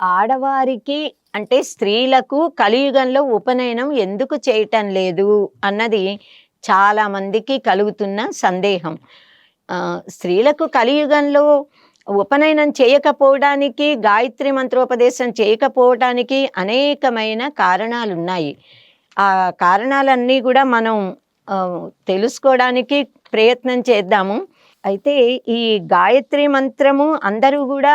ఆడవారికి అంటే స్త్రీలకు కలియుగంలో ఉపనయనం ఎందుకు చేయటం లేదు అన్నది చాలా మందికి కలుగుతున్న సందేహం. స్త్రీలకు కలియుగంలో ఉపనయనం చేయకపోవడానికి గాయత్రి మంత్రోపదేశం చేయకపోవడానికి అనేకమైన కారణాలు ఉన్నాయి ఆ కారణాలన్నీ కూడా మనం తెలుసుకోవడానికి ప్రయత్నం చేద్దాము. అయితే ఈ గాయత్రి మంత్రము అందరూ కూడా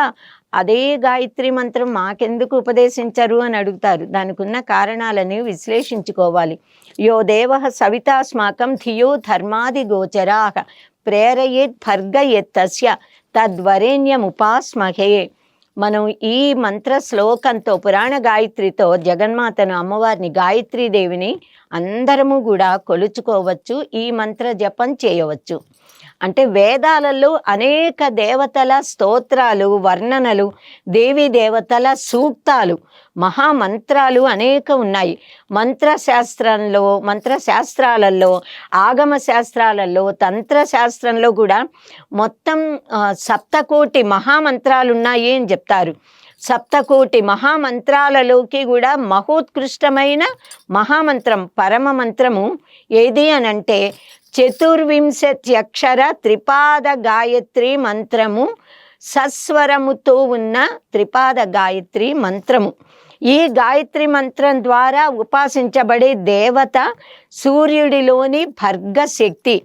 అదే గాయత్రి మంత్రం మాకెందుకు ఉపదేశించరు అని అడుగుతారు. దానికి ఉన్న కారణాలని విశ్లేషించుకోవాలి. యో దేవ సవితాస్మాకం ధియో ధర్మాది గోచరాహ ప్రేరయేత్ భర్గయత్తస్య తద్వరేణ్యముపాస్మహే. మనం ఈ మంత్ర శ్లోకంతో పురాణ గాయత్రితో జగన్మాతను అమ్మవారిని గాయత్రీ దేవిని అందరము కూడా కొలుచుకోవచ్చు. ఈ మంత్ర జపం చేయవచ్చు. అంటే వేదాలలో అనేక దేవతల స్తోత్రాలు వర్ణనలు దేవీ దేవతల సూక్తాలు మహామంత్రాలు అనేక ఉన్నాయి. మంత్రశాస్త్రంలో మంత్రశాస్త్రాలలో ఆగమ శాస్త్రాలలో తంత్రశాస్త్రంలో కూడా మొత్తం సప్తకోటి మహామంత్రాలు ఉన్నాయి అని చెప్తారు. సప్తకోటి మహామంత్రాలలోకి కూడా మహోత్కృష్టమైన మహామంత్రం పరమ మంత్రము ఏది అని అంటే చతుర్వింశత్యక్షర త్రిపాద గాయత్రి మంత్రము సస్వరముతో ఉన్న త్రిపాద గాయత్రి మంత్రము. ఈ గాయత్రి మంత్రం ద్వారా ఉపాసించబడే దేవత సూర్యుడిలోని భర్గ శక్తి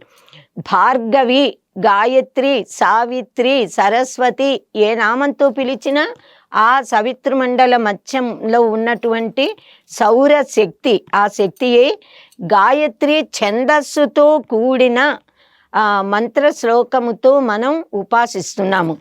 భార్గవి గాయత్రి సావిత్రి సరస్వతి ఏ నామంతో పిలిచినా ఆ సవితృమండల మధ్యంలో ఉన్నటువంటి సౌర శక్తి ఆ శక్తియే గాయత్రి ఛందస్సుతో కూడిన మంత్ర శ్లోకముతో మనం ఉపాసిస్తున్నాము.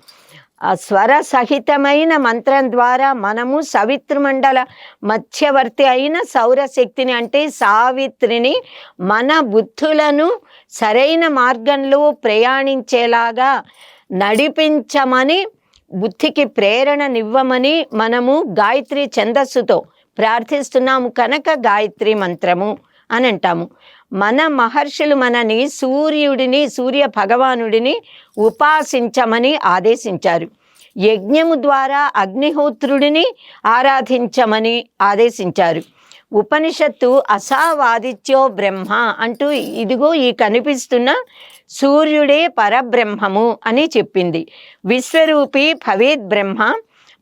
ఆ స్వర సహితమైన మంత్రం ద్వారా మనము సవితృమండల మధ్యవర్తి అయిన సౌరశక్తిని అంటే సావిత్రిని మన బుద్ధులను సరైన మార్గంలో ప్రయాణించేలాగా నడిపించమని బుద్ధికి ప్రేరణనివ్వమని మనము గాయత్రి ఛందస్సుతో ప్రార్థిస్తున్నాము కనుక గాయత్రి మంత్రము అని అంటాము. మన మహర్షులు మనని సూర్యుడిని సూర్య భగవానుడిని ఉపాసించమని ఆదేశించారు. యజ్ఞము ద్వారా అగ్నిహోత్రుడిని ఆరాధించమని ఆదేశించారు. ఉపనిషత్తు అసావాదిత్యో బ్రహ్మ అంటూ ఇదిగో ఈ కనిపిస్తున్న సూర్యుడే పరబ్రహ్మము అని చెప్పింది. విశ్వరూపి భవేద్ బ్రహ్మ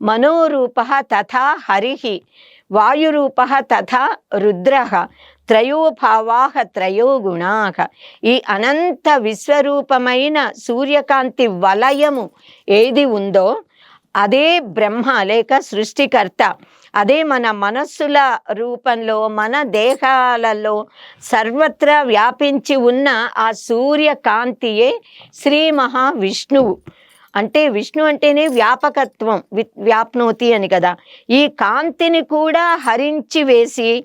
మనోరూప తథా హరిహి వాయురూప తథా రుద్ర త్రయోభావా త్రయో గుణాహ ఈ అనంత విశ్వరూపమైన సూర్యకాంతి వలయము ఏది ఉందో అదే బ్రహ్మ లేక సృష్టికర్త అదే మన మనస్సుల రూపంలో మన దేహాలలో సర్వత్రా వ్యాపించి ఉన్న ఆ సూర్యకాంతియే శ్రీ మహావిష్ణువు. అంటే విష్ణు అంటేనే వ్యాపకత్వం వి వ్యాప్నోతి అని కదా. ఈ కాంతిని కూడా హరించి వేసి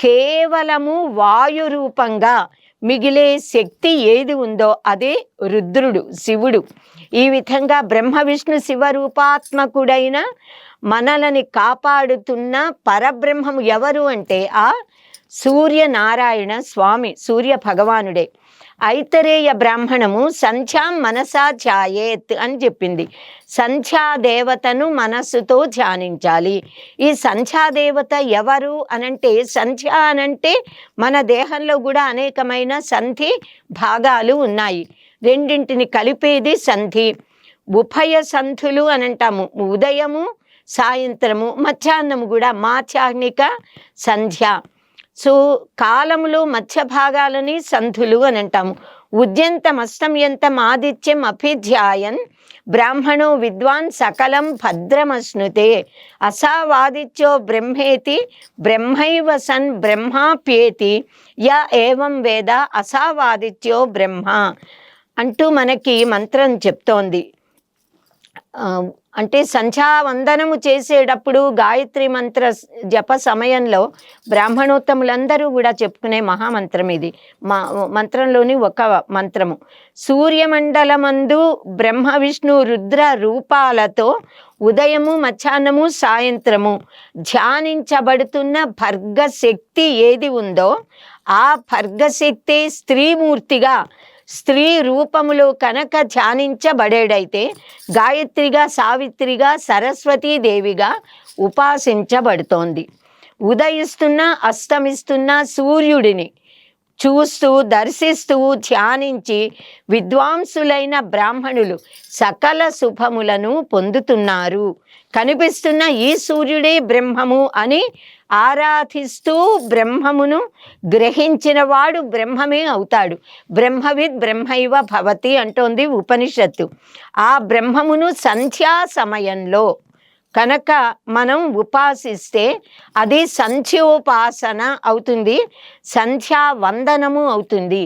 కేవలము వాయు రూపంగా మిగిలే శక్తి ఏది ఉందో అదే రుద్రుడు శివుడు. ఈ విధంగా బ్రహ్మ విష్ణు శివరూపాత్మకుడైన మనలని కాపాడుతున్న పరబ్రహ్మము ఎవరు అంటే ఆ సూర్యనారాయణ స్వామి సూర్య భగవానుడే. ఐతరేయ బ్రాహ్మణము సంధ్యాం మనసా ధ్యాయేత్ అని చెప్పింది. సంధ్యా దేవతను మనస్సుతో ధ్యానించాలి. ఈ సంధ్యా దేవత ఎవరు అనంటే సంధ్య అనంటే మన దేహంలో కూడా అనేకమైన సంధి భాగాలు ఉన్నాయి. రెండింటిని కలిపేది సంధి. ఉభయ సంధులు అని అంటాము ఉదయము సాయంత్రము మధ్యాహ్నము కూడా మాధ్యాహ్నిక సంధ్య. సో కాలములో మధ్య భాగాలని సంధులు అని అంటాము ఉద్యంతం అస్తమ్యంతం ఆదిత్యం అభిధ్యాయన్ బ్రాహ్మణో విద్వాన్ సకలం భద్రమశ్నుతే. అసావాదిత్యో బ్రహ్మేతి బ్రహ్మైవ సన్ బ్రహ్మాప్యేతి. య ఏవం వేద అసావాదిత్యో బ్రహ్మ. అంటూ మనకి మంత్రం చెప్తోంది. అంటే సంధ్యావందనము చేసేటప్పుడు గాయత్రి మంత్ర జప సమయంలో బ్రాహ్మణోత్తములందరూ కూడా చెప్పుకునే మహామంత్రం ఇది. మా మంత్రంలోని ఒక మంత్రము. సూర్యమండలమందు బ్రహ్మ విష్ణు రుద్ర రూపాలతో ఉదయము మధ్యాహ్నము సాయంత్రము ధ్యానించబడుతున్న భర్గశక్తి ఏది ఉందో ఆ భర్గశక్తే స్త్రీమూర్తిగా స్త్రీ రూపములు కనుక ధ్యానించబడేడైతే గాయత్రిగా సావిత్రిగా సరస్వతీదేవిగా ఉపాసించబడుతోంది. ఉదయిస్తున్న అస్తమిస్తున్న సూర్యుడిని చూస్తూ దర్శిస్తూ ధ్యానించి విద్వాంసులైన బ్రాహ్మణులు సకల శుభములను పొందుతున్నారు. కనిపిస్తున్న ఈ సూర్యుడే బ్రహ్మము అని ఆరాధిస్తూ బ్రహ్మమును గ్రహించిన వాడు బ్రహ్మమే అవుతాడు. బ్రహ్మవిద్ బ్రహ్మైవ భవతి అంటోంది ఉపనిషత్తు. ఆ బ్రహ్మమును సంధ్యా సమయంలో కనుక మనం ఉపాసిస్తే అది సంధ్యోపాసన అవుతుంది సంధ్యా వందనము అవుతుంది.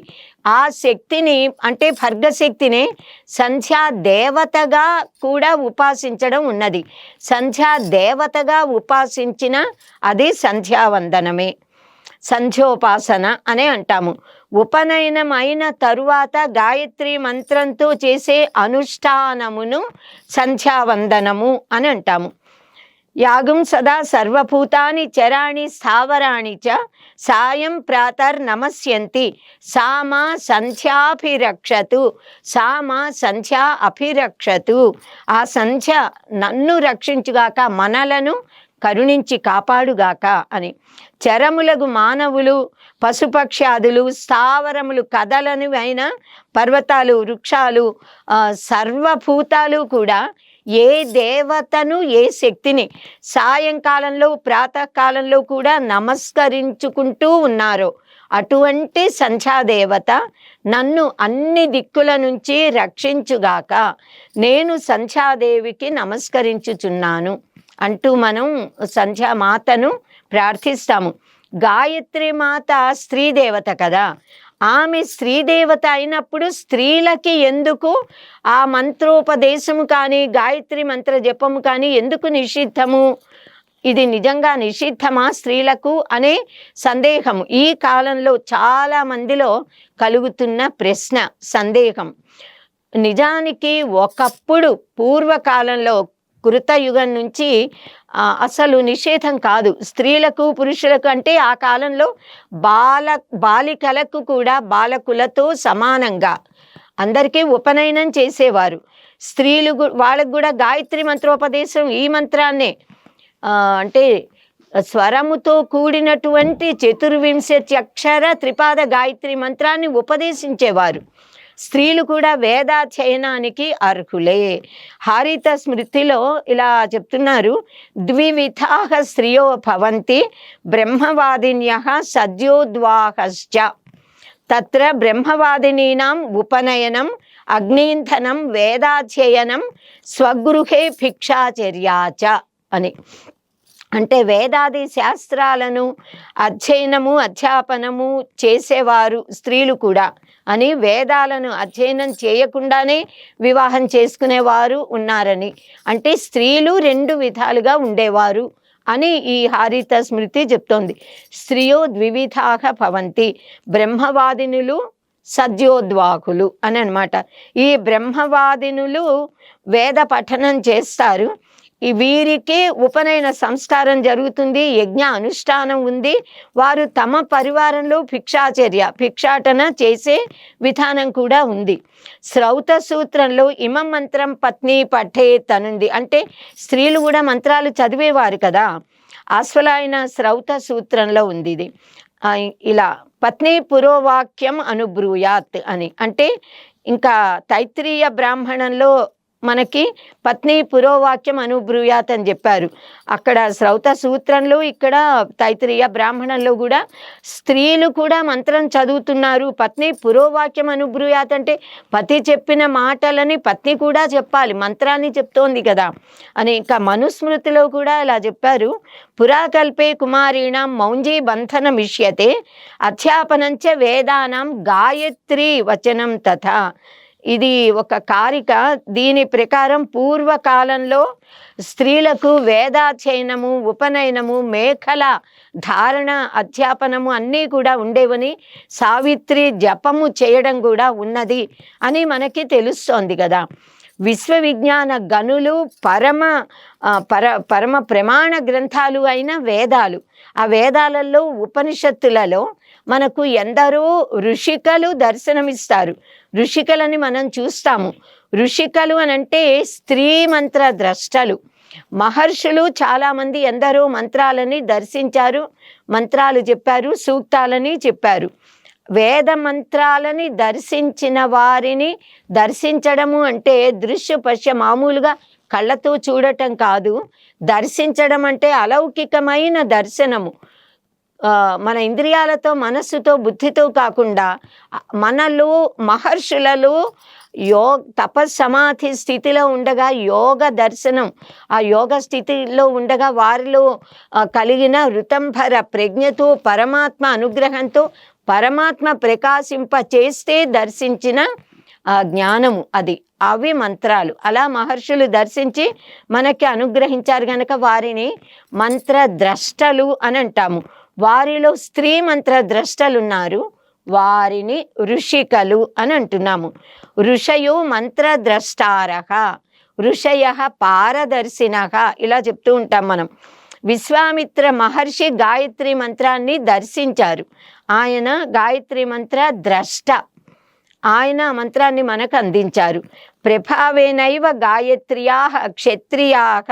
ఆ శక్తిని అంటే భర్గశక్తిని సంధ్యా దేవతగా కూడా ఉపాసించడం ఉన్నది. సంధ్యా దేవతగా ఉపాసించిన అది సంధ్యావందనమే. సంధ్యోపాసన అనే అంటాము. ఉపనయనం అయిన తరువాత గాయత్రి మంత్రంతో చేసే అనుష్ఠానమును సంధ్యావందనము అని అంటాము. యాగం సదా సర్వభూతాని చరాణి స్థావరాణి చ సాయం ప్రాతర్ నమస్యంతి. సా మా సంధ్యాభిరక్షతు సా మా సంధ్యా అభిరక్షతు. ఆ సంధ్య నన్ను రక్షించుగాక మనలను కరుణించి కాపాడుగాక అని. చరములకు మానవులు పశుపక్షాదులు స్థావరములు కదలని అయిన పర్వతాలు వృక్షాలు సర్వభూతాలు కూడా ఏ దేవతను ఏ శక్తిని సాయంకాలంలో ప్రాతకాలంలో కూడా నమస్కరించుకుంటూ ఉన్నారో అటువంటి సంధ్యాదేవత నన్ను అన్ని దిక్కుల నుంచి రక్షించుగాక నేను సంధ్యాదేవికి నమస్కరించుచున్నాను. అంటూ మనం సంధ్యామాతను ప్రార్థిస్తాము. గాయత్రి మాత స్త్రీ దేవత కదా. ఆమె స్త్రీ దేవత అయినప్పుడు స్త్రీలకి ఎందుకు ఆ మంత్రోపదేశము కానీ గాయత్రి మంత్ర జపము కానీ ఎందుకు నిషిద్ధము? ఇది నిజంగా నిషిద్ధమా స్త్రీలకు అనే సందేహం ఈ కాలంలో చాలా మందిలో కలుగుతున్న ప్రశ్న సందేహం. నిజానికి ఒకప్పుడు పూర్వకాలంలో కృతయుగం నుంచి అసలు నిషేధం కాదు. స్త్రీలకు పురుషులకు అంటే ఆ కాలంలో బాల బాలికలకు కూడా బాలకులతో సమానంగా అందరికీ ఉపనయనం చేసేవారు. స్త్రీలు గు- వాళ్ళకు కూడా గాయత్రి మంత్రోపదేశం ఈ మంత్రాన్నే అంటే స్వరముతో కూడినటువంటి చతుర్వింశత్యక్షర త్రిపాద గాయత్రి మంత్రాన్ని ఉపదేశించేవారు. స్త్రీలు కూడా వేదాధ్యయనానికి అర్హులే. హారిత స్మృతిలో ఇలా చెప్తున్నారు ద్వివిధాహ స్త్రియో భవంతి బ్రహ్మవాదిన్య సద్యోద్వాహశ్చ. తత్ర బ్రహ్మవాదినీనాం ఉపనయనం అగ్నింధనం వేదాధ్యయనం స్వగృహే భిక్షాచర్యాచ అని. అంటే వేదాది శాస్త్రాలను అధ్యయనము అధ్యాపనము చేసేవారు స్త్రీలు కూడా. అని వేదాలను అధ్యయనం చేయకుండానే వివాహం చేసుకునేవారు ఉన్నారని. అంటే స్త్రీలు రెండు విధాలుగా ఉండేవారు అని ఈ హారిత స్మృతి చెప్తోంది. స్త్రీయో ద్వివిధాహ భవంతి బ్రహ్మవాదినులు సద్యోద్వాకులు అని అనమాట ఈ బ్రహ్మవాదినులు వేద పఠనం చేస్తారు. ఈ వీరికి ఉపనయన సంస్కారం జరుగుతుంది యజ్ఞ అనుష్ఠానం ఉంది. వారు తమ పరివారంలో భిక్షాచర్య భిక్షాటన చేసే విధానం కూడా ఉంది. శ్రౌత సూత్రంలో ఇమం మంత్రం పత్ని పఠేత్ అనుంది అంటే స్త్రీలు కూడా మంత్రాలు చదివేవారు కదా. ఆస్వలాయన శ్రౌత సూత్రంలో ఉంది ఇది. ఇలా పత్ని పురోవాక్యం అనుబ్రూయాత్ అని. అంటే ఇంకా తైత్రీయ బ్రాహ్మణంలో మనకి పత్ని పురోవాక్యం అనుబ్రూయాత్ అని చెప్పారు. అక్కడ శ్రౌత సూత్రంలో ఇక్కడ తైత్రీయ బ్రాహ్మణంలో కూడా స్త్రీలు కూడా మంత్రం చదువుతున్నారు. పత్ని పురోవాక్యం అనుబ్రూయాత్ అంటే పతి చెప్పిన మాటలని పత్ని కూడా చెప్పాలి. మంత్రాన్ని చెప్తోంది కదా. అని ఇంకా మనుస్మృతిలో కూడా ఇలా చెప్పారు. పురాకల్పే కుమారీణం మౌంజీ బంధనమిష్యతే. అధ్యాపనంచ వేదానం గాయత్రి వచనం తథా. ఇది ఒక కారిక. దీని ప్రకారం పూర్వకాలంలో స్త్రీలకు వేదాధ్యయనము ఉపనయనము మేఖల ధారణ అధ్యాపనము అన్నీ కూడా ఉండేవని సావిత్రి జపము చేయడం కూడా ఉన్నది అని మనకి తెలుస్తోంది కదా. విశ్వవిజ్ఞాన గనులు పరమ పర పరమ ప్రమాణ గ్రంథాలు అయిన వేదాలు. ఆ వేదాలలో ఉపనిషత్తులలో మనకు ఎందరో ఋషికలు దర్శనమిస్తారు. ఋషికలని మనం చూస్తాము. ఋషికలు అని అంటే స్త్రీ మంత్ర ద్రష్టలు. మహర్షులు చాలామంది ఎందరో మంత్రాలని దర్శించారు మంత్రాలు చెప్పారు సూక్తాలని చెప్పారు. వేద మంత్రాలని దర్శించిన వారిని దర్శించడము అంటే దృశ్య పశ్య మామూలుగా కళ్ళతో చూడటం కాదు. దర్శించడం అంటే అలౌకికమైన దర్శనము. మన ఇంద్రియాలతో మనస్సుతో బుద్ధితో కాకుండా మనలు మహర్షులలో యో తపస్సమాధి స్థితిలో ఉండగా యోగ దర్శనం. ఆ యోగ స్థితిలో ఉండగా వారిలో కలిగిన ఋతంభర ప్రజ్ఞతో పరమాత్మ అనుగ్రహంతో పరమాత్మ ప్రకాశింప చేస్తే దర్శించిన జ్ఞానము అది. అవి మంత్రాలు. అలా మహర్షులు దర్శించి మనకి అనుగ్రహించారు గనక వారిని మంత్రద్రష్టలు అని అంటాము. వారిలో స్త్రీ మంత్ర ద్రష్టలున్నారు వారిని ఋషికలు అని అంటున్నాము. ఋషయు మంత్రద్రష్టారహ ఋషయ పారదర్శిన ఇలా చెప్తూ ఉంటాం మనం. విశ్వామిత్ర మహర్షి గాయత్రి మంత్రాన్ని దర్శించారు. ఆయన గాయత్రి మంత్ర ద్రష్ట. ఆయన మంత్రాన్ని మనకు అందించారు. ప్రభావేనైవ గాయత్ర్యా క్షత్రియా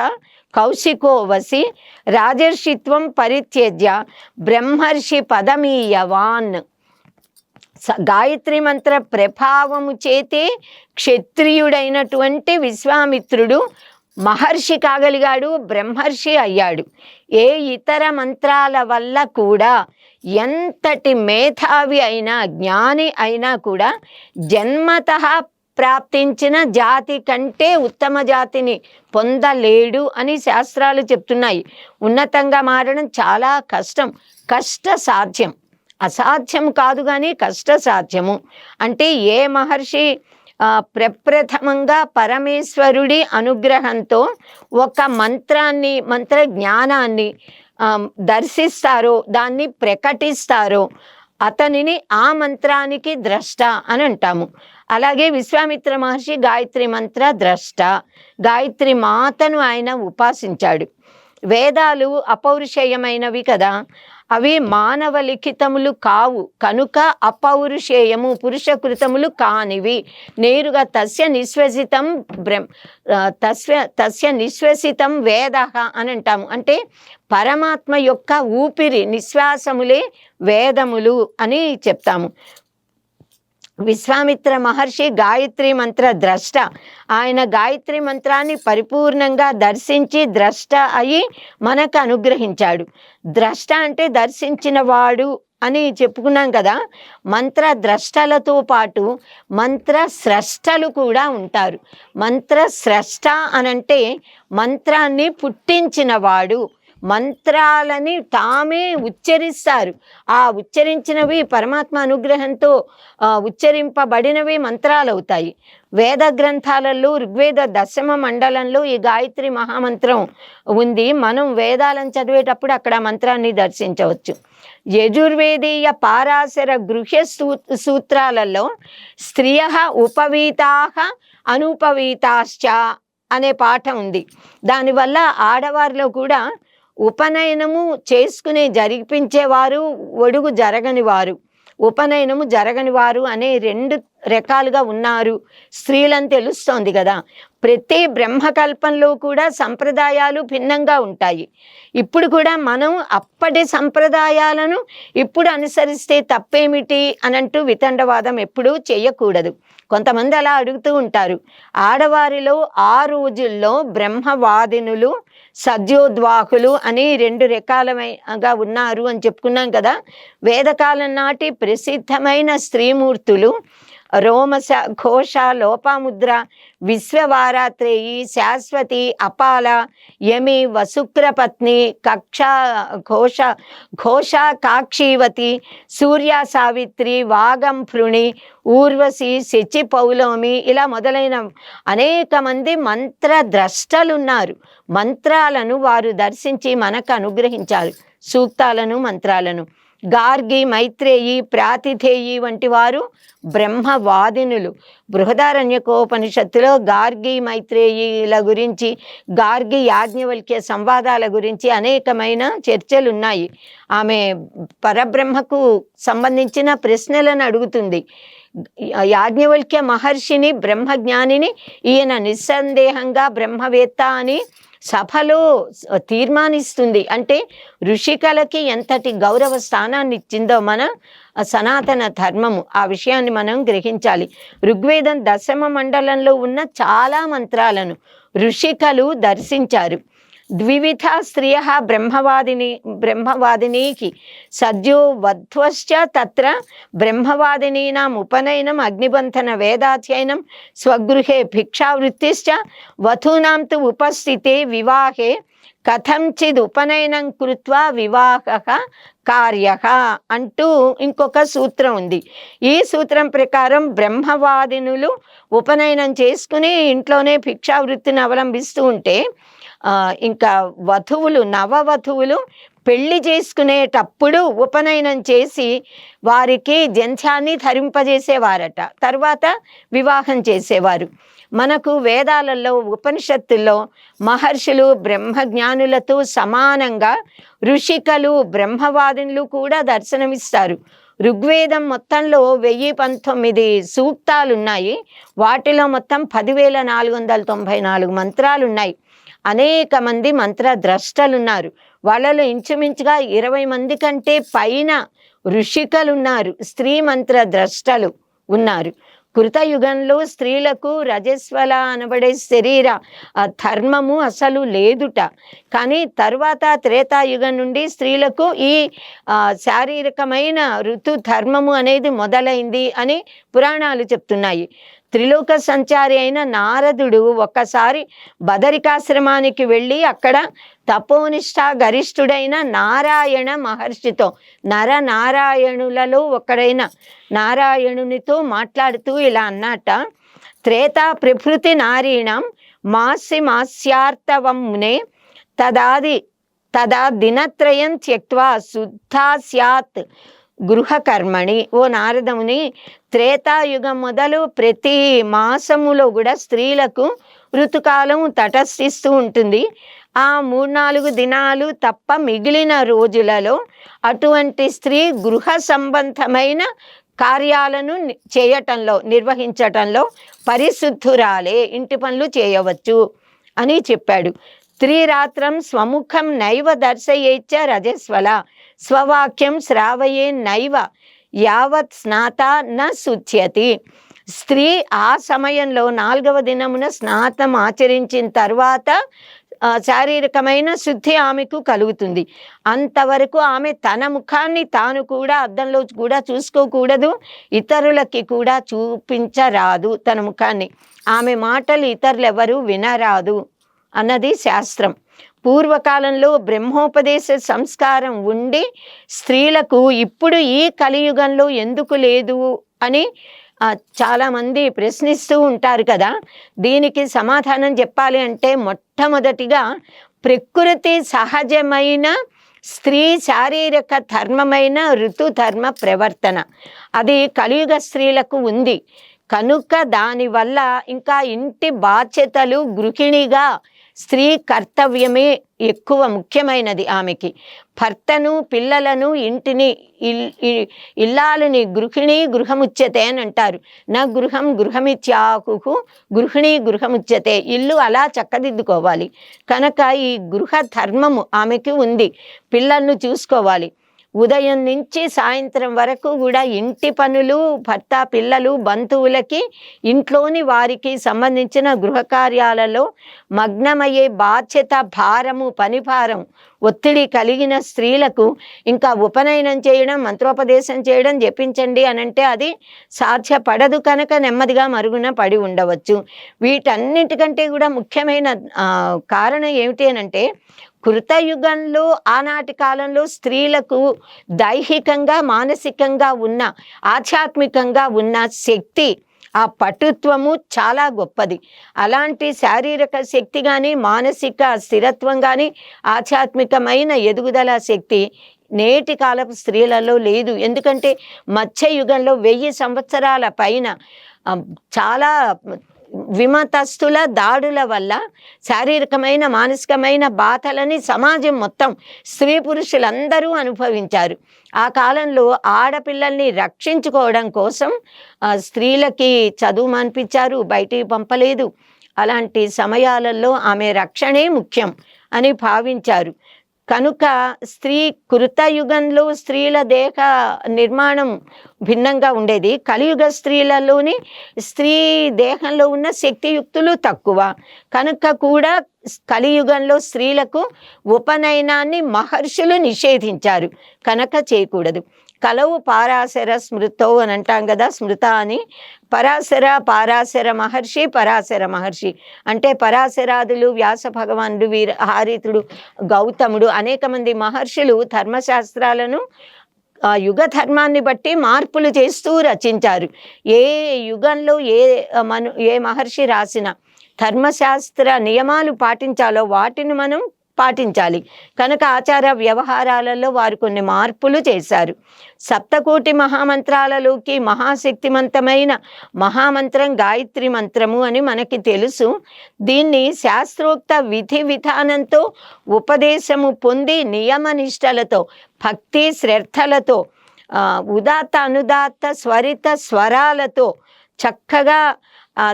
కౌశికో వసి రాజర్షిత్వం పరిత్యజ్య బ్రహ్మర్షి పదమీయవాన్. స- గాయత్రి మంత్ర ప్రభావము చేతే క్షత్రియుడైనటువంటి విశ్వామిత్రుడు మహర్షి కాగలిగాడు బ్రహ్మర్షి అయ్యాడు. ఏ ఇతర మంత్రాల వల్ల కూడా ఎంతటి మేధావి అయినా జ్ఞాని అయినా కూడా జన్మత ప్రాప్తించిన జాతి కంటే ఉత్తమ జాతిని పొందలేడు అని శాస్త్రాలు చెప్తున్నాయి. ఉన్నతంగా మారడం చాలా కష్టం. కష్ట సాధ్యం అసాధ్యం కాదు కానీ కష్ట సాధ్యము అంటే ఏ మహర్షి ప్రప్రథమంగా పరమేశ్వరుడి అనుగ్రహంతో ఒక మంత్రాన్ని మంత్ర జ్ఞానాన్ని దర్శిస్తారో దాన్ని ప్రకటిస్తారో అతనిని ఆ మంత్రానికి ద్రష్ట అని అంటాము. అలాగే విశ్వామిత్ర మహర్షి గాయత్రి మంత్ర ద్రష్ట. గాయత్రి మాతను ఆయన ఉపాసించాడు. వేదాలు అపౌరుషేయమైనవి కదా. అవి మానవ లిఖితములు కావు. కనుక అపౌరుషేయము పురుషకృతములు కానివి. నేరుగా తస్య నిశ్వసితం బ్రహ్మ ఆ, తస్య తస్య నిశ్వసితం వేద అని అంటాము. అంటే పరమాత్మ యొక్క ఊపిరి నిశ్వాసములే వేదములు అని చెప్తాము. విశ్వామిత్ర మహర్షి గాయత్రి మంత్ర ద్రష్ట. ఆయన గాయత్రి మంత్రాన్ని పరిపూర్ణంగా దర్శించి ద్రష్ట అయి మనకు అనుగ్రహించాడు. ద్రష్ట అంటే దర్శించిన వాడు అని చెప్పుకున్నాం కదా మంత్ర ద్రష్టలతో పాటు మంత్ర స్రష్టలు కూడా ఉంటారు. మంత్ర స్రష్ట అనంటే మంత్రాన్ని పుట్టించినవాడు మంత్రాలని తామే ఉచ్చరిస్తారు. ఆ ఉచ్చరించినవి పరమాత్మ అనుగ్రహంతో ఉచ్చరింపబడినవి మంత్రాలు అవుతాయి వేద గ్రంథాలలో ఋగ్వేద దశమ మండలంలో ఈ గాయత్రి మహామంత్రం ఉంది. మనం వేదాలను చదివేటప్పుడు అక్కడ మంత్రాన్ని దర్శించవచ్చు. యజుర్వేదీయ పారాశర గృహ్య సూ సూత్రాలలో స్త్రియ ఉపవీతా అనుపవీతాశ్చ అనే పాఠం ఉంది. దానివల్ల ఆడవారిలో కూడా ఉపనయనము చేసుకునే జరిపించేవారు ఒడుగు జరగని వారు. ఉపనయనము జరగని వారు అనే రెండు రకాలుగా ఉన్నారు. స్త్రీలని తెలుస్తోంది కదా. ప్రతి బ్రహ్మకల్పంలో కూడా సంప్రదాయాలు భిన్నంగా ఉంటాయి. ఇప్పుడు కూడా మనం అప్పటి సంప్రదాయాలను ఇప్పుడు అనుసరిస్తే తప్పేమిటి అనంటూ వితండవాదం ఎప్పుడూ చేయకూడదు. కొంతమంది అలా అడుగుతూ ఉంటారు. ఆడవారిలో ఆ రోజుల్లో బ్రహ్మవాదినులు సద్యోద్వాహులు అని రెండు రకాలమైనగా ఉన్నారు అని చెప్పుకున్నాం కదా. వేదకాలం నాటి ప్రసిద్ధమైన స్త్రీమూర్తులు రోమస ఘోష లోపాముద్ర విశ్వవారాత్రేయి శాశ్వతి అపాల యమి వసుక్రపత్ని కక్ష ఘోష ఘోష కాక్షీవతి సూర్య సావిత్రి వాగంభృణి ఊర్వశి శచి పౌలోమి ఇలా మొదలైన అనేక మంది మంత్రద్రష్టలున్నారు. మంత్రాలను వారు దర్శించి మనకు అనుగ్రహించారు. సూక్తాలను మంత్రాలను. గార్గి మైత్రేయి ప్రాతిథేయి వంటి వారు బ్రహ్మవాదినులు. బృహదారణ్యకోపనిషత్తులో గార్గి మైత్రేయుల గురించి గార్గి యాజ్ఞవల్క్య సంవాదాల గురించి అనేకమైన చర్చలు ఉన్నాయి ఆమె పరబ్రహ్మకు సంబంధించిన ప్రశ్నలను అడుగుతుంది. యాజ్ఞవల్క్య మహర్షిని బ్రహ్మజ్ఞానిని ఈయన నిస్సందేహంగా బ్రహ్మవేత్త అని సభలో తీర్మానిస్తుంది. అంటే ఋషికలకి ఎంతటి గౌరవ స్థానాన్ని ఇచ్చిందో మన సనాతన ధర్మము. ఆ విషయాన్ని మనం గ్రహించాలి. ఋగ్వేదం దశమ మండలంలో ఉన్న చాలా మంత్రాలను ఋషికలు దర్శించారు. ద్వివిధ స్త్రియ బ్రహ్మవాదిని బ్రహ్మవాదినికి సద్యో వధ్వశ్చ తత్ర బ్రహ్మవాదినీనాం ఉపనయనం అగ్నిబంధన వేదాధ్యయనం స్వగృహే భిక్షావృత్తిశ్చ వధూనాం తు ఉపస్థితే వివాహే కథంచిద్ ఉపనయనం కృత్వా వివాహ కార్య అంటూ ఇంకొక సూత్రం ఉంది। ఈ సూత్రం ప్రకారం బ్రహ్మవాదినులు ఉపనయనం చేసుకుని ఇంట్లోనే భిక్షావృత్తిని అవలంబిస్తూ ఉంటే ఇంకా వధువులు నవవధువులు పెళ్ళి చేసుకునేటప్పుడు ఉపనయనం చేసి వారికి జంధ్యాన్ని ధరింపజేసేవారట. తర్వాత వివాహం చేసేవారు. మనకు వేదాలలో ఉపనిషత్తుల్లో మహర్షులు బ్రహ్మజ్ఞానులతో సమానంగా ఋషికలు బ్రహ్మవాదులు కూడా దర్శనమిస్తారు. ఋగ్వేదం మొత్తంలో వెయ్యి పంతొమ్మిది సూక్తాలు ఉన్నాయి వాటిలో మొత్తం పదివేల నాలుగు వందల తొంభై నాలుగు మంత్రాలు ఉన్నాయి అనేక మంది మంత్ర ద్రష్టలున్నారు వాళ్ళలో ఇంచుమించుగా ఇరవై మంది కంటే పైన ఋషికలున్నారు స్త్రీ మంత్ర ద్రష్టలు ఉన్నారు కృతయుగంలో స్త్రీలకు రజస్వల అనబడే శరీర ధర్మము అసలు లేదుట. కానీ తర్వాత త్రేతాయుగం నుండి స్త్రీలకు ఈ శారీరకమైన ఋతు ధర్మము అనేది మొదలైంది అని పురాణాలు చెప్తున్నాయి. త్రిలోక సంచారి అయిన నారదుడు ఒక్కసారి బదరికాశ్రమానికి వెళ్ళి అక్కడ తపోనిష్ట గరిష్ఠుడైన నారాయణ మహర్షితో నర నారాయణులలో ఒకడైన నారాయణునితో మాట్లాడుతూ ఇలా అన్నట త్రేతా ప్రభృతి నారీణం మాసి మాస్యార్థవమునే తదాది తదా దినత్రయం త్యక్వా శుద్ధా స్యాత్ గృహకర్మణి. ఓ నారదముని త్రేతాయుగం మొదలు ప్రతి మాసములో కూడా స్త్రీలకు ఋతుకాలం తటస్థిస్తూ ఉంటుంది. ఆ మూడు నాలుగు దినాలు తప్ప మిగిలిన రోజులలో అటువంటి స్త్రీ గృహ సంబంధమైన కార్యాలను చేయటంలో నిర్వహించటంలో పరిశుద్ధురాలే ఇంటి పనులు చేయవచ్చు అని చెప్పాడు. త్రిరాత్రం స్వముఖం నైవ దర్శయేచ్చ రజస్వల. స్వవాక్యం శ్రావయే నైవ యావత్ స్నాత న శుచ్యతి స్త్రీ ఆ సమయంలో నాలుగవ దినమున స్నాతం ఆచరించిన తర్వాత శారీరకమైన శుద్ధి ఆమెకు కలుగుతుంది. అంతవరకు ఆమె తన ముఖాన్ని తాను కూడా అద్దంలో కూడా చూసుకోకూడదు ఇతరులకి కూడా చూపించరాదు తన ముఖాన్ని. ఆమె మాటలు ఇతరులెవరూ వినరాదు అన్నది శాస్త్రం. పూర్వకాలంలో బ్రహ్మోపదేశ సంస్కారం ఉండి స్త్రీలకు ఇప్పుడు ఈ కలియుగంలో ఎందుకు లేదు అని చాలామంది ప్రశ్నిస్తూ ఉంటారు కదా. దీనికి సమాధానం చెప్పాలి అంటే మొట్టమొదటిగా ప్రకృతి సహజమైన స్త్రీ శారీరక ధర్మమైన ఋతుధర్మ ప్రవర్తన. అది కలియుగ స్త్రీలకు ఉంది. కనుక దానివల్ల ఇంకా ఇంటి బాధ్యతలు గృహిణిగా స్త్రీ కర్తవ్యమే ఎక్కువ ముఖ్యమైనది ఆమెకి. భర్తను పిల్లలను ఇంటిని ఇల్లాలని గృహిణి గృహముచ్యతే అని అంటారు. నా గృహం గృహమిత్యాకు గృహిణి గృహముచ్యతే. ఇల్లు అలా చక్కదిద్దుకోవాలి. కనుక ఈ గృహ ధర్మము ఆమెకి ఉంది. పిల్లలను చూసుకోవాలి. ఉదయం నుంచి సాయంత్రం వరకు కూడా ఇంటి పనులు భర్త పిల్లలు బంధువులకి ఇంట్లోని వారికి సంబంధించిన గృహకార్యాలలో మగ్నమయ్యే బాధ్యత భారము పనిభారం ఒత్తిడి కలిగిన స్త్రీలకు ఇంకా ఉపనయనం చేయడం మంత్రోపదేశం చేయడం జపించండి అని అంటే అది సాధ్యపడదు కనుక నెమ్మదిగా మరుగున పడి ఉండవచ్చు. వీటన్నిటికంటే కూడా ముఖ్యమైన కారణం ఏమిటి అంటే కృతయుగంలో ఆనాటి కాలంలో స్త్రీలకు దైహికంగా మానసికంగా ఉన్న ఆధ్యాత్మికంగా ఉన్న శక్తి ఆ పటుత్వము చాలా గొప్పది. అలాంటి శారీరక శక్తి కానీ మానసిక స్థిరత్వం కానీ ఆధ్యాత్మికమైన ఎదుగుదల శక్తి నేటి కాలపు స్త్రీలలో లేదు. ఎందుకంటే మత్స్యయుగంలో వెయ్యి సంవత్సరాల పైన చాలా విమతస్తుల దాడుల వల్ల శారీరకమైన మానసికమైన బాధలని సమాజం మొత్తం స్త్రీ పురుషులందరూ అనుభవించారు. ఆ కాలంలో ఆడపిల్లల్ని రక్షించుకోవడం కోసం స్త్రీలకి చదువు మాన్పించారు బయటికి పంపలేదు. అలాంటి సమయాలలో ఆమె రక్షణే ముఖ్యం అని భావించారు. కనుక స్త్రీ కృతయుగంలో స్త్రీల దేహ నిర్మాణం భిన్నంగా ఉండేది. కలియుగ స్త్రీలలోని స్త్రీ దేహంలో ఉన్న శక్తియుక్తులు తక్కువ. కనుక కూడా కలియుగంలో స్త్రీలకు ఉపనయనాన్ని మహర్షులు నిషేధించారు. కనుక చేయకూడదు. కలవు పారాశర స్మృతో అని అంటాం కదా స్మృత అని. పరాశర పారాశర మహర్షి పరాశర మహర్షి. అంటే పరాశరాదులు వ్యాస భగవానుడు వీర హారితుడు గౌతముడు అనేక మంది మహర్షులు ధర్మశాస్త్రాలను ఆ యుగ ధర్మాన్ని బట్టి మార్పులు చేస్తూ రచించారు. ఏ యుగంలో ఏ మను ఏ మహర్షి రాసిన ధర్మశాస్త్ర నియమాలు పాటించాలో వాటిని మనం పాటించాలి. కనుక ఆచార వ్యవహారాలలో వారు కొన్ని మార్పులు చేశారు. సప్తకోటి మహామంత్రాలలోకి మహాశక్తివంతమైన మహామంత్రం గాయత్రి మంత్రము అని మనకి తెలుసు. దీన్ని శాస్త్రోక్త విధి విధానంతో ఉపదేశము పొంది నియమనిష్టలతో భక్తి శ్రద్ధలతో ఉదాత్త అనుదాత్త స్వరిత స్వరాలతో చక్కగా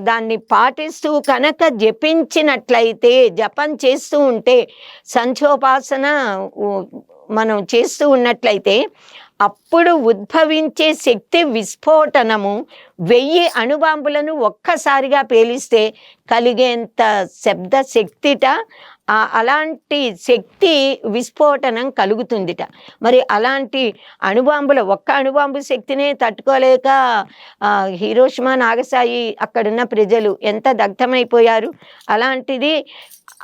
దాన్ని పాటిస్తూ కనుక జపించినట్లయితే జపం చేస్తూ ఉంటే సంచోపాసన మనం చేస్తూ ఉన్నట్లయితే అప్పుడు ఉద్భవించే శక్తి విస్ఫోటనము వెయ్యి అణుబాంబులను ఒక్కసారిగా పేలిస్తే కలిగేంత శబ్ద శక్తిట అలాంటి శక్తి విస్ఫోటనం కలుగుతుందిట. మరి అలాంటి అణుబాంబుల ఒక్క అణుబాంబు శక్తినే తట్టుకోలేక హీరోషిమా నాగసాయి అక్కడున్న ప్రజలు ఎంత దగ్ధమైపోయారు? అలాంటిది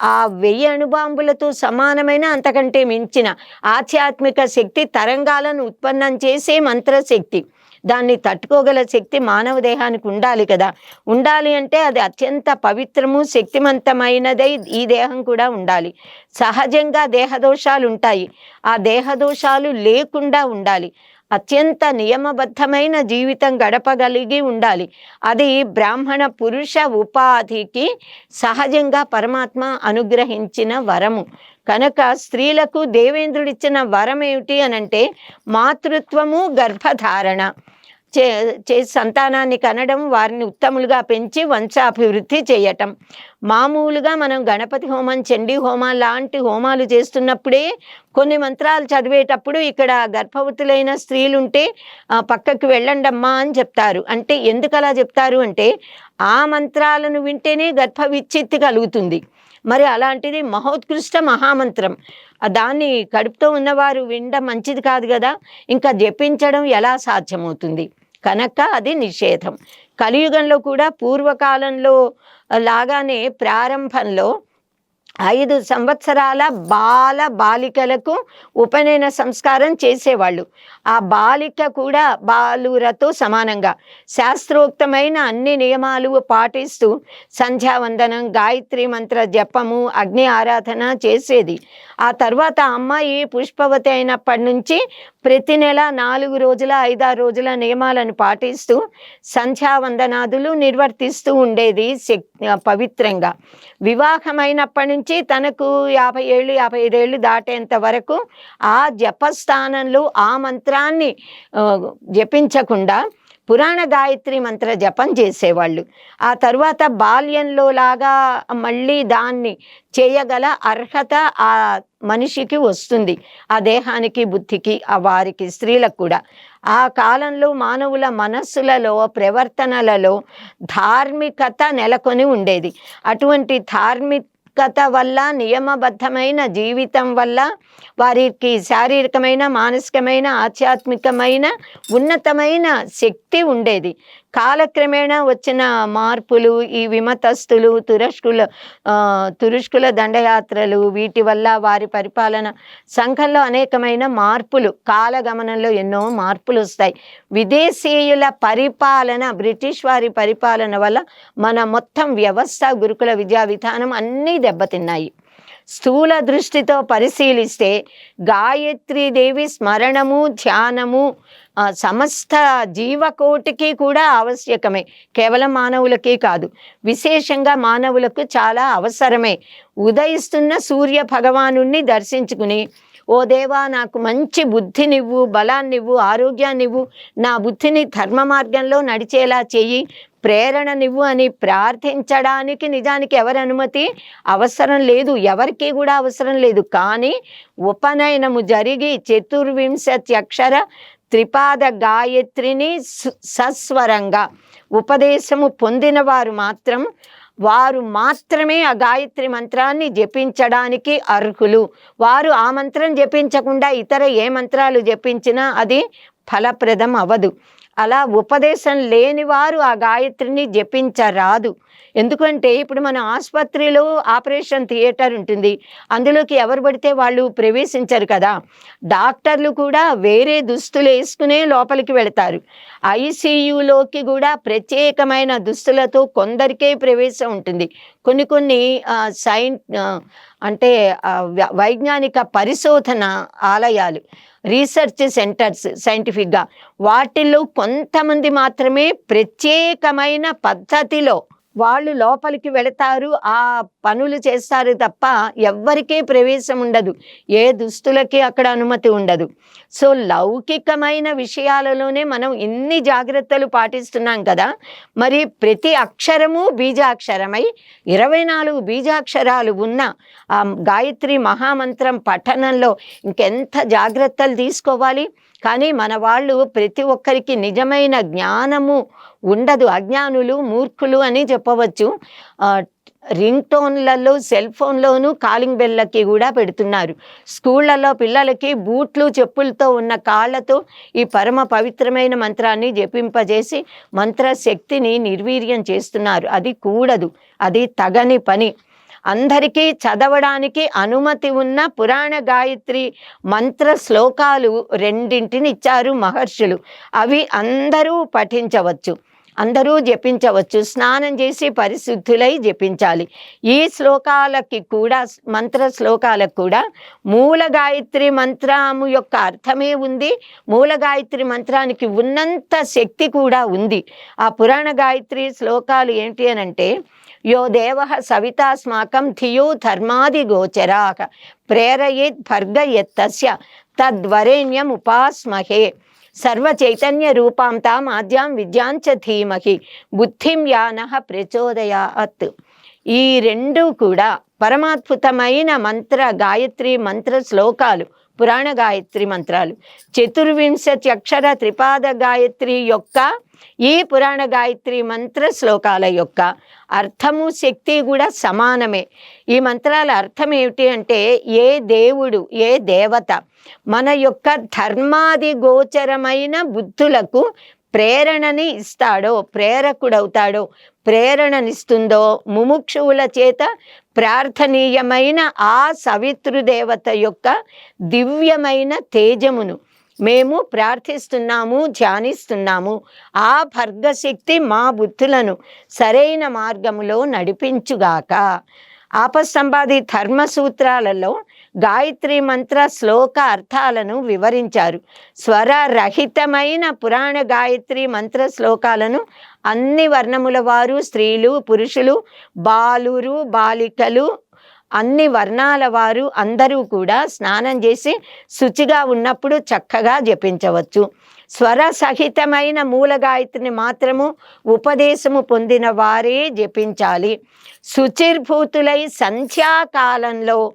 ఆ వెయ్యి అణుబాంబులతో సమానమైన అంతకంటే మించిన ఆధ్యాత్మిక శక్తి తరంగాలను ఉత్పన్నం చేసే మంత్రశక్తి. దాన్ని తట్టుకోగల శక్తి మానవ దేహానికి ఉండాలి కదా. ఉండాలి అంటే అది అత్యంత పవిత్రము శక్తివంతమైనదై ఈ దేహం కూడా ఉండాలి. సహజంగా దేహదోషాలు ఉంటాయి ఆ దేహదోషాలు లేకుండా ఉండాలి. అత్యంత నియమబద్ధమైన జీవితం గడపగలిగి ఉండాలి. అది బ్రాహ్మణ పురుష ఉపాధికి సహజంగా పరమాత్మ అనుగ్రహించిన వరము. కనుక స్త్రీలకు దేవేంద్రుడిచ్చిన వరం ఏమిటి అనంటే మాతృత్వము గర్భధారణ. చే చే సంతానాన్ని కనడం వారిని ఉత్తములుగా పెంచి వంశాభివృద్ధి చేయటం. మామూలుగా మనం గణపతి హోమం చండీ హోమం లాంటి హోమాలు చేస్తున్నప్పుడే కొన్ని మంత్రాలు చదివేటప్పుడు ఇక్కడ గర్భవతులైన స్త్రీలుంటే పక్కకి వెళ్ళండమ్మా అని చెప్తారు. అంటే ఎందుకు అలా చెప్తారు అంటే ఆ మంత్రాలను వింటేనే గర్భ విచ్ఛిత్తి కలుగుతుంది. మరి అలాంటిది మహోత్కృష్ట మహామంత్రం. దాన్ని కడుపుతో ఉన్నవారు వినడం మంచిది కాదు కదా. ఇంకా జపించడం ఎలా సాధ్యమవుతుంది? కనుక అది నిషేధం. కలియుగంలో కూడా పూర్వకాలంలో లాగానే ప్రారంభంలో ఐదు సంవత్సరాల బాల బాలికలకు ఉపనయన సంస్కారం చేసేవాళ్ళు. ఆ బాలిక కూడా బాలురతో సమానంగా శాస్త్రోక్తమైన అన్ని నియమాలు పాటిస్తూ సంధ్యావందనం గాయత్రి మంత్ర జపము అగ్ని ఆరాధన చేసేది. ఆ తర్వాత అమ్మాయి పుష్పవతి అయినప్పటి నుంచి ప్రతి నెల నాలుగు రోజుల ఐదారు రోజుల నియమాలను పాటిస్తూ సంధ్యావందనాదులు నిర్వర్తిస్తూ ఉండేది శక్ పవిత్రంగా. వివాహమైనప్పటి నుంచి తనకు యాభై ఏళ్ళు యాభై ఐదేళ్ళు దాటేంత వరకు ఆ జపస్థానంలో ఆ మంత్రాన్ని జపించకుండా పురాణ గాయత్రి మంత్ర జపం చేసేవాళ్ళు. ఆ తర్వాత బాల్యంలో లాగా మళ్ళీ దాన్ని చేయగల అర్హత ఆ మనిషికి వస్తుంది. ఆ దేహానికి బుద్ధికి ఆ వారికి స్త్రీలకు కూడా. ఆ కాలంలో మానవుల మనస్సులలో ప్రవర్తనలలో ధార్మికత నెలకొని ఉండేది. అటువంటి ధార్మికత వల్ల నియమబద్ధమైన జీవితం వల్ల వారికి శారీరకమైన మానసికమైన ఆధ్యాత్మికమైన ఉన్నతమైన శక్తి ఉండేది. కాలక్రమేణా వచ్చిన మార్పులు ఈ విమతస్తులు తురష్కుల తురుష్కుల దండయాత్రలు వీటి వల్ల వారి పరిపాలన సంఘంలో అనేకమైన మార్పులు కాలగమనంలో ఎన్నో మార్పులు వస్తాయి. విదేశీయుల పరిపాలన బ్రిటిష్ వారి పరిపాలన వల్ల మన మొత్తం వ్యవస్థ గురుకుల విద్యా విధానం అన్నీ దెబ్బతిన్నాయి. స్థూల దృష్టితో పరిశీలిస్తే గాయత్రీదేవి స్మరణము ధ్యానము సమస్త జీవకోటికి కూడా ఆవశ్యకమే. కేవలం మానవులకి కాదు విశేషంగా మానవులకు చాలా అవసరమే. ఉదయిస్తున్న సూర్య భగవానుణ్ణి దర్శించుకుని ఓ దేవా నాకు మంచి బుద్ధినివ్వు బలాన్నివ్వు ఆరోగ్యాన్నివ్వు నా బుద్ధిని ధర్మ మార్గంలో నడిచేలా చెయ్యి ప్రేరణనివ్వు అని ప్రార్థించడానికి నిజానికి ఎవరి అనుమతి? అవసరం లేదు. ఎవరికి కూడా అవసరం లేదు. కానీ ఉపనయనము జరిగి చతుర్వింశతి అక్షర త్రిపాద గాయత్రిని సస్వరంగా ఉపదేశము పొందిన వారు మాత్రం వారు మాత్రమే ఆ గాయత్రి మంత్రాన్ని జపించడానికి అర్హులు. వారు ఆ మంత్రం జపించకుండా ఇతర ఏ మంత్రాలు జపించినా అది ఫలప్రదం అవ్వదు అలా ఉపదేశం లేని వారు ఆ గాయత్రిని జపించరాదు. ఎందుకంటే ఇప్పుడు మన ఆసుపత్రిలో ఆపరేషన్ థియేటర్ ఉంటుంది. అందులోకి ఎవరు పడితే వాళ్ళు ప్రవేశించరు కదా. డాక్టర్లు కూడా వేరే దుస్తులు వేసుకునే లోపలికి వెళతారు. ఐసీయూలోకి కూడా ప్రత్యేకమైన దుస్తులతో కొందరికే ప్రవేశం ఉంటుంది. కొన్ని కొన్ని సైన్ అంటే వైజ్ఞానిక పరిశోధన ఆలయాలు రీసెర్చ్ సెంటర్స్ సైంటిఫిక్గా వాటిల్లో కొంతమంది మాత్రమే ప్రత్యేకమైన పద్ధతిలో వాళ్ళు లోపలికి వెళతారు ఆ పనులు చేస్తారు తప్ప ఎవ్వరికీ ప్రవేశం ఉండదు. ఏ దుస్తులకి అక్కడ అనుమతి ఉండదు. సో లౌకికమైన విషయాలలోనే మనం ఇన్ని జాగ్రత్తలు పాటిస్తున్నాం కదా. మరి ప్రతి అక్షరము బీజాక్షరమై ఇరవై నాలుగు బీజాక్షరాలు ఉన్న ఆ గాయత్రి మహామంత్రం పఠనంలో ఇంకెంత జాగ్రత్తలు తీసుకోవాలి? కానీ మన వాళ్ళు ప్రతి ఒక్కరికి నిజమైన జ్ఞానము ఉండదు. అజ్ఞానులు మూర్ఖులు అని చెప్పవచ్చు. రింగ్ టోన్లలో సెల్ ఫోన్లోను కాలింగ్ బెల్లకి కూడా పెడుతున్నారు. స్కూళ్ళల్లో పిల్లలకి బూట్లు చెప్పులతో ఉన్న కాళ్ళతో ఈ పరమ పవిత్రమైన మంత్రాన్ని జపింపజేసి మంత్రశక్తిని నిర్వీర్యం చేస్తున్నారు. అది కూడదు. అది తగని పని. అందరికీ చదవడానికి అనుమతి ఉన్న పురాణ గాయత్రి మంత్ర శ్లోకాలు రెండింటిని ఇచ్చారు మహర్షులు. అవి అందరూ పఠించవచ్చు. అందరూ జపించవచ్చు. స్నానం చేసి పరిశుద్ధులై జపించాలి. ఈ శ్లోకాలకి కూడా మంత్ర శ్లోకాలకు కూడా మూల గాయత్రి మంత్రము యొక్క అర్థమే ఉంది. మూల గాయత్రి మంత్రానికి ఉన్నంత శక్తి కూడా ఉంది. ఆ పురాణ గాయత్రి శ్లోకాలు ఏంటి అని అంటే యో దేవ సవితాస్మాకం ధియో ధర్మాది గోచరా ప్రేరయేత్ భర్గ ఎత్తస్య తద్వరేణ్యం ఉపాస్మహే సర్వచైతన్య రూపాం తాం ఆద్యాం విద్యాంచ ధీమహి బుద్ధిం యాన ప్రచోదయాత్. ఈ రెండు కూడా పరమాద్భుతమైన మంత్ర గాయత్రి మంత్ర శ్లోకాలు పురాణ గాయత్రి మంత్రాలు. చతుర్వింశతి అక్షర త్రిపాద గాయత్రి యొక్క ఈ పురాణ గాయత్రి మంత్ర శ్లోకాల యొక్క అర్థము శక్తి కూడా సమానమే. ఈ మంత్రాల అర్థం ఏమిటి అంటే ఏ దేవుడు ఏ దేవత మన యొక్క ధర్మాది గోచరమైన బుద్ధులకు ప్రేరణని ఇస్తాడో ప్రేరకుడవుతాడో ప్రేరణనిస్తుందో ముముక్షువుల చేత ప్రార్థనీయమైన ఆ సవితృదేవత యొక్క దివ్యమైన తేజమును మేము ప్రార్థిస్తున్నాము ధ్యానిస్తున్నాము. ఆ భర్గశక్తి మా బుద్ధులను సరైన మార్గములో నడిపించుగాక. ఆపస్తంభాది ధర్మ సూత్రాలలో గాయత్రి మంత్ర శ్లోక అర్థాలను వివరించారు. స్వరరహితమైన పురాణ గాయత్రి మంత్ర శ్లోకాలను అన్ని వర్ణముల వారు స్త్రీలు పురుషులు బాలురు బాలికలు అన్ని వర్ణాల వారు అందరూ కూడా స్నానం చేసి శుచిగా ఉన్నప్పుడు చక్కగా జపించవచ్చు. స్వర సహితమైన మూల గాయత్రిని మాత్రము ఉపదేశము పొందిన వారే జపించాలి. శుచిర్భూతులై సంధ్యాకాలంలో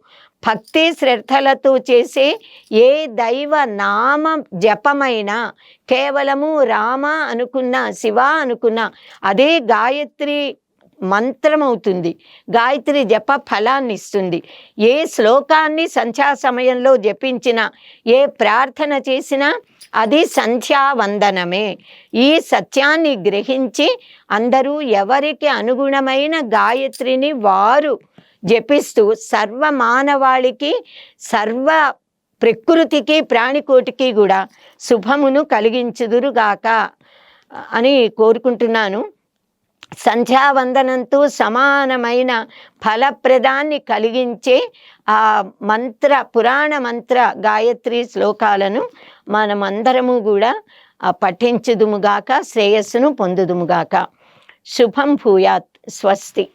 భక్తి శ్రద్ధలతో చేసే ఏ దైవ నామ జపమైనా కేవలము రామ అనుకున్న శివ అనుకున్న అదే గాయత్రి మంత్రమవుతుంది. గాయత్రి జప ఫలాన్ని ఇస్తుంది ఏ శ్లోకాన్ని సంధ్యా సమయంలో జపించిన ఏ ప్రార్థన చేసినా అది సంధ్యావందనమే. ఈ సత్యాన్ని గ్రహించి అందరూ ఎవరికి అనుగుణమైన గాయత్రిని వారు జపిస్తూ సర్వ మానవాళికి సర్వ ప్రకృతికి ప్రాణికోటికి కూడా శుభమును కలిగించుదురుగాక అని కోరుకుంటున్నాను. సంధ్యావందనంతో సమానమైన ఫలప్రదాన్ని కలిగించే ఆ మంత్ర పురాణ మంత్ర గాయత్రి శ్లోకాలను మనమందరము కూడా ఆ, పఠించుదుముగాక శ్రేయస్సును పొందుదుముగాక. శుభం భూయాత్. స్వస్తి.